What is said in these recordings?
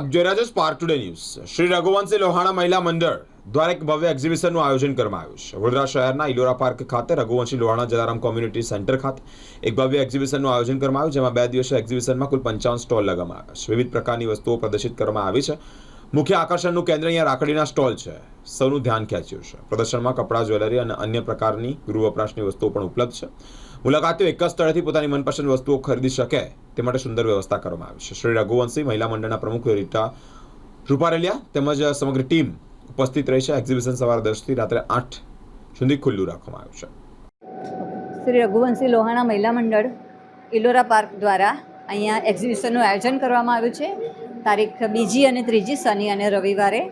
આપ જોઈ રહ્યા છો spark today news Shri Raghuvanshi Lohana મહિલા મંડળ દ્વારા એક ભવ્ય એક્ઝિબિશનનું આયોજન કરવામાં આવ્યું છે. વડોદરા શહેરના ઇલોરા પાર્ક ખાતે રઘુવંશી લોહાણા જલારામ કોમ્યુનિટી સેન્ટર ખાતે એક ભવ્ય એક્ઝિબિશનનું આયોજન કરવામાં આવ્યું, જેમાં બે દિવસીય એક્ઝિબિશનમાં કુલ પંચાવન સ્ટોલ લગાવવામાં આવ્યા છે. વિવિધ પ્રકારની વસ્તુઓ પ્રદર્શિત કરવામાં આવી છે. મુખ્ય આકર્ષણનું કેન્દ્ર અહીંયા રાખડીના સ્ટોલ છે. સૌનું ધ્યાન ખેંચ્યું છે. પ્રદર્શનમાં કપડાં, જ્વેલરી અને અન્ય પ્રકારની ગૃહ વપરાશની વસ્તુઓ પણ ઉપલબ્ધ છે. મુલાકાતીઓ એક જ સ્થળેથી પોતાની મનપસંદ વસ્તુઓ ખરીદી શકે તે માટે સુંદર વ્યવસ્થા કરવામાં આવી છે. શ્રી રઘુવંશી મહિલા મંડળના પ્રમુખ રીટા રૂપારેલિયા તેમજ સમગ્ર ટીમ ઉપસ્થિત રહી છે. એક્ઝિબિશન સવારે દસથી રાત્રે આઠ સુધી ખુલ્લું રાખવામાં આવ્યું છે. શ્રી રઘુવંશી લોહાણા મહિલા મંડળ ઇલોરા પાર્ક દ્વારા અહીંયા એક્ઝિબિશનનું આયોજન કરવામાં આવ્યું છે. તારીખ બીજી અને ત્રીજી શનિ અને રવિવારે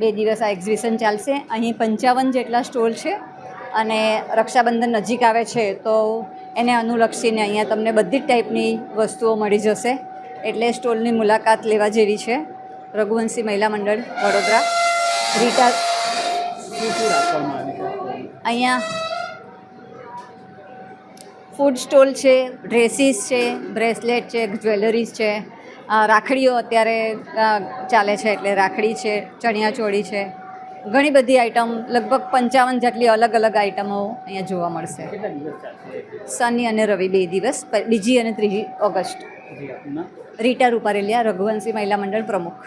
બે દિવસ આ એક્ઝિબિશન ચાલશે. અહીં પંચાવન જેટલા સ્ટોલ છે અને રક્ષાબંધન નજીક આવે છે તો એને અનુલક્ષીને અહીંયા તમને બધી જ ટાઈપની વસ્તુઓ મળી જશે. એટલે સ્ટોલની મુલાકાત લેવા જેવી છે. રઘુવંશી મહિલા મંડળ, વડોદરા. રીટા અહીંયા ફૂડ સ્ટોલ છે, ડ્રેસીસ છે, બ્રેસલેટ છે, જ્વેલરીઝ છે. રાખડીઓ અત્યારે ચાલે છે, એટલે રાખડી છે, ચણિયાચોળી છે. ઘણી બધી આઈટમ લગભગ પંચાવન જેટલી અલગ અલગ આઈટમો અહીંયા જોવા મળશે. શનિ અને રવિ બે દિવસ બીજી અને ત્રીજી ઓગસ્ટ. રીટા રૂપારેલિયા રઘુવંશી મહિલા મંડળ પ્રમુખ.